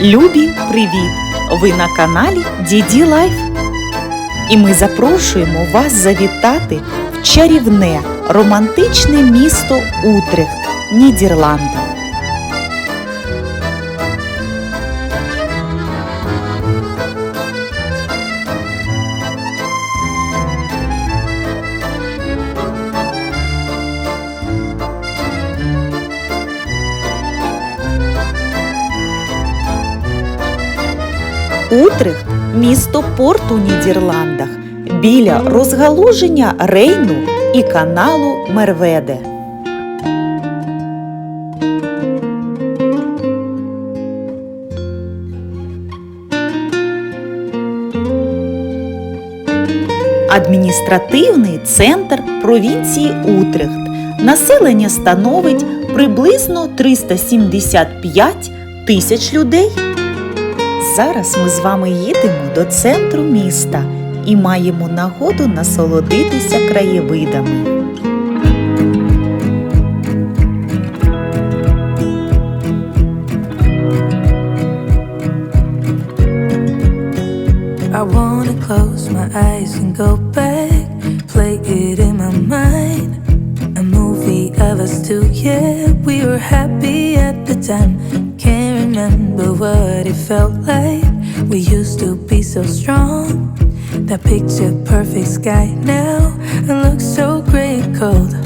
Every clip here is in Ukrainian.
Любі, привіт! Ви на каналі Діді Лайф. І ми запрошуємо вас завітати в чарівне романтичне місто Утрехт, Нідерланди. Утрехт місто порт у Нідерландах біля розгалуження Рейну і каналу Мерведе. Адміністративний центр провінції Утрехт. Населення становить приблизно 375 тисяч людей. Зараз ми з вами їдемо до центру міста і маємо нагоду насолодитися краєвидами. I wanna close my eyes and go back, play it in my mind. A movie of us two, yeah, we were happy at the time. Remember what it felt like. We used to be so strong. That picture perfect sky now, it looks so gray cold.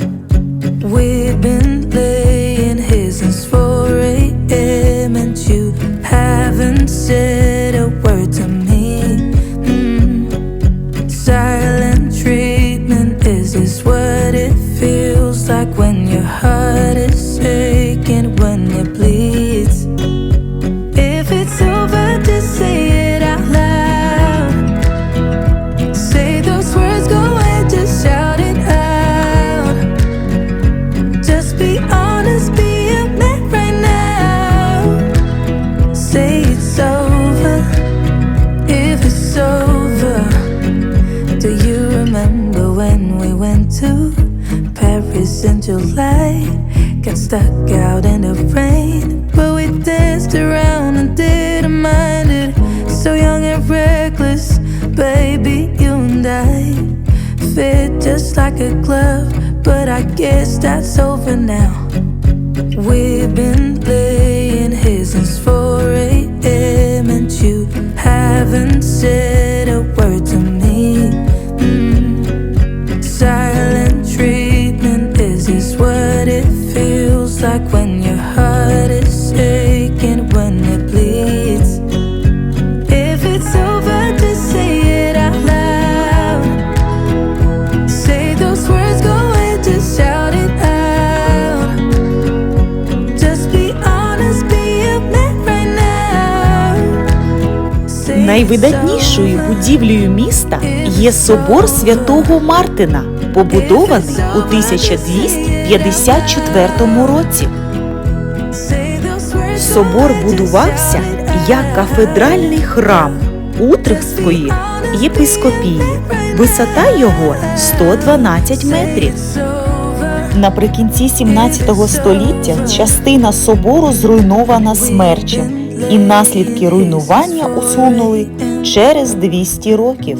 Got stuck out in the rain, but we danced around and didn't mind it. So young and reckless, baby, you and I fit just like a glove, but I guess that's over now. We've been laying here since 4 a.m. and you haven't said a word feels like when your heart is aching when it bleeds? If it's over, just say it out loud. Say those words, go ahead, just shout it out. Just be honest, be a man right now. Найвидатнішою будівлею міста є собор святого Мартина, побудований у 1254 році. Собор будувався як кафедральний храм Утрехтської єпископії. Висота його 112 метрів. Наприкінці 17 століття частина собору зруйнована смерчем, і наслідки руйнування усунули через 200 років.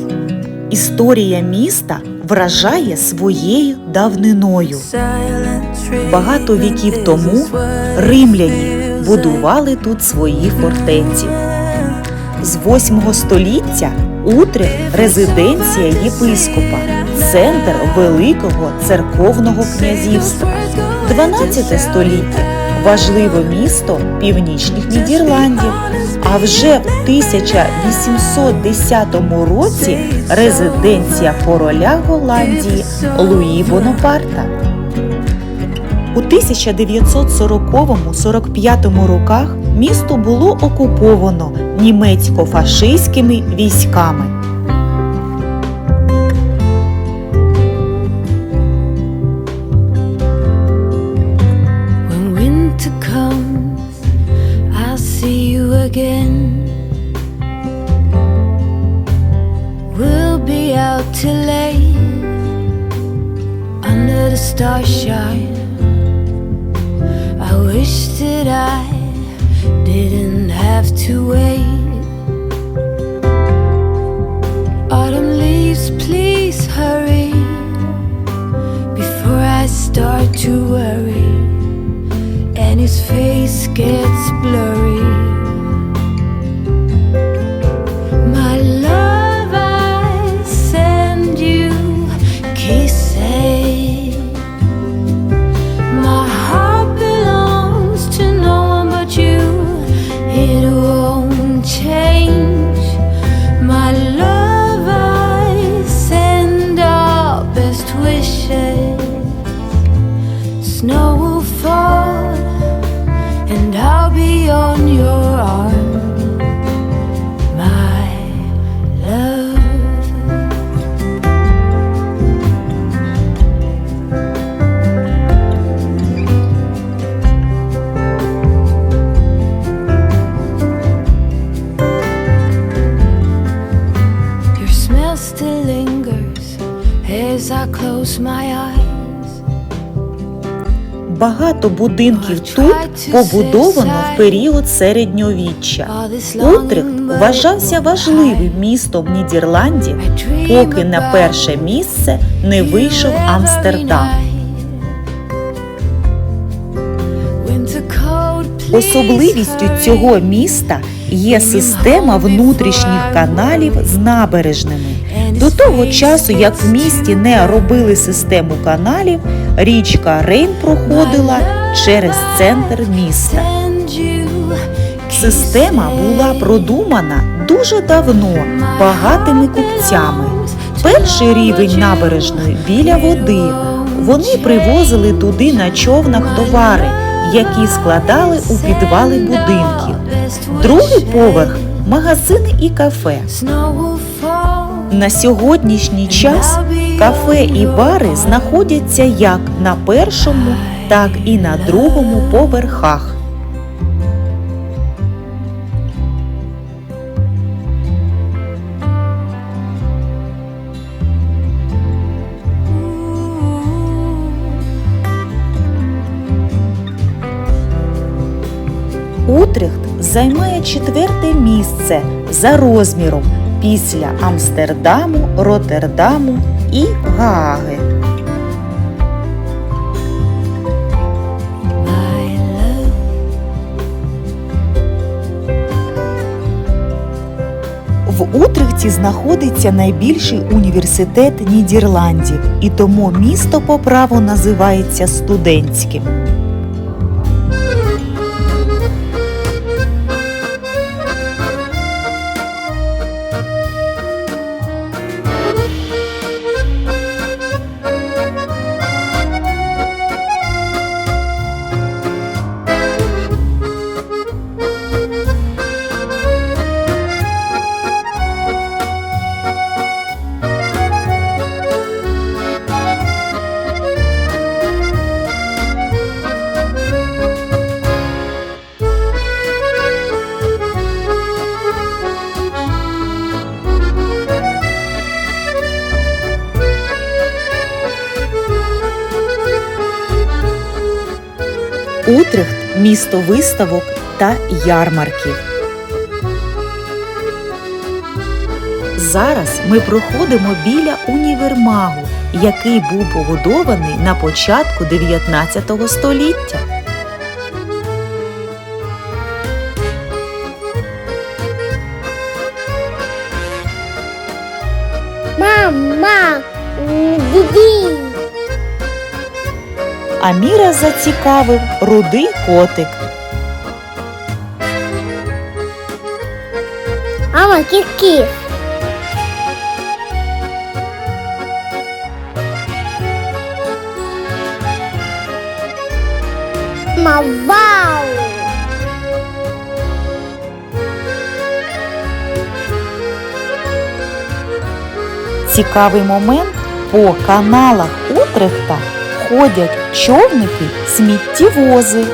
Історія міста вражає своєю давниною. Багато віків тому римляні будували тут свої фортеці. З 8 століття Утрех – резиденція єпископа, центр великого церковного князівства. 12 століття важливе місто північних Нідерландів. А вже в 1810 році резиденція короля Голландії Луї Бонапарта. У 1940-45 роках місто було окуповано німецько-фашистськими військами. Winter comes, I'll see you again. We'll be out till late under the starshine. I wish that I did didn't have to wait. gets blurred. Багато будинків тут побудовано в період середньовіччя. Утрехт вважався важливим містом Нідерландів, поки на перше місце не вийшов Амстердам. Особливістю цього міста є система внутрішніх каналів з набережними. До того часу, як в місті не робили систему каналів, річка Рейн проходила через центр міста. Система була продумана дуже давно багатими купцями. Перший рівень набережної біля води. Вони привозили туди на човнах товари, які складали у підвали будинків. Другий поверх магазини і кафе. На сьогоднішній час кафе і бари знаходяться як на першому, так і на другому поверхах. Утрехт займає четверте місце за розміром після Амстердаму, Роттердаму і Гааги. В Утрехті знаходиться найбільший університет Нідерландів, і тому місто по праву називається студентським. Утрехт місто виставок та ярмарків. Зараз ми проходимо біля універмагу, який був побудований на початку 19 століття. Мама, диди. Аміра зацікавив рудий котик. Мама, кіт-кіт. Мама. Цікавий момент по каналах Утрехта ходять човники сміттєвози.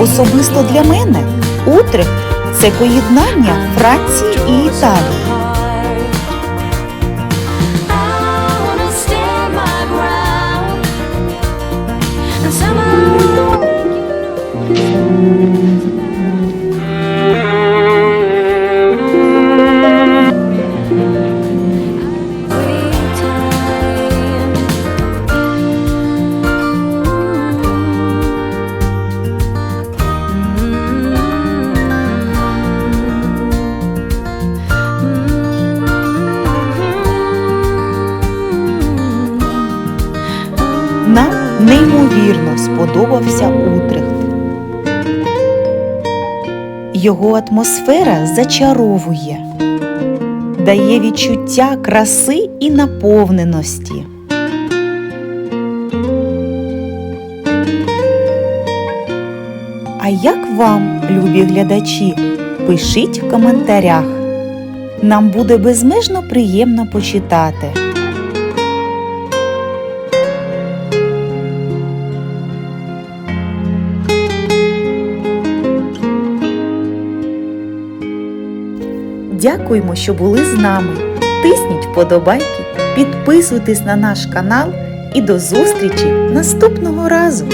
Особисто для мене утрих це поєднання Франції і Італії. нам неймовірно сподобався Утрехт. Його атмосфера зачаровує, дає відчуття краси і наповненості. А як вам, любі глядачі, пишіть в коментарях. Нам буде безмежно приємно почитати. Дякуємо, що були з нами. Тисніть вподобайки, підписуйтесь на наш канал і до зустрічі наступного разу!